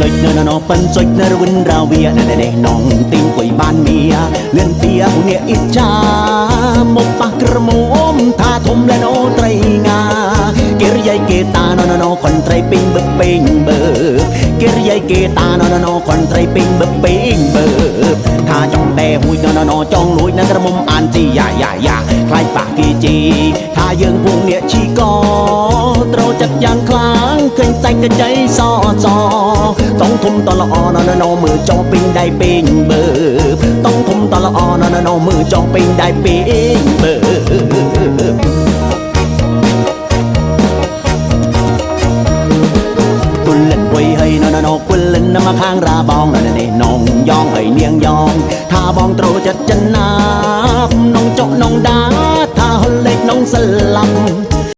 លុចនៅណណប៉ិនសុចនៅរវិនរាវាណែណែនងទីងគួយបានមៀលឿនពីអ្នកអ៊ីចាមកប៉ះក្រមុំថាធំលែណូត្រីងាគេរយាយគេតាណណណខុនត្រីពេញបឹកពេញបើគេរយាយគេតាណណណខុនត្រីពេញបឹកពេញបើថាចង់តែហួយណណណចង់លួចនៅក្រមុំអានជីយ៉ាយ៉ាយ៉ាខ្លាញ់ប៉ះគេជីថាយើងពួកអ្នកជីកត្រូវចិត្តយ៉ាងខ្លាំង ឃើញសាច់កញ្ចៃសសតង់ធំតល្អណណណមើលចោពេញដៃពេញបើតង់ធំតល្អណណណមើលចោពេញដៃពេញបើគុលលិនវៃហើយណណណគុលលិនមកខាងរាបងណនេះនងយ៉ងហើយនាងយ៉ងថាបងត្រូវចិត្តចិនណានងចុកនងដាថាហុលលេខនងស្លាប់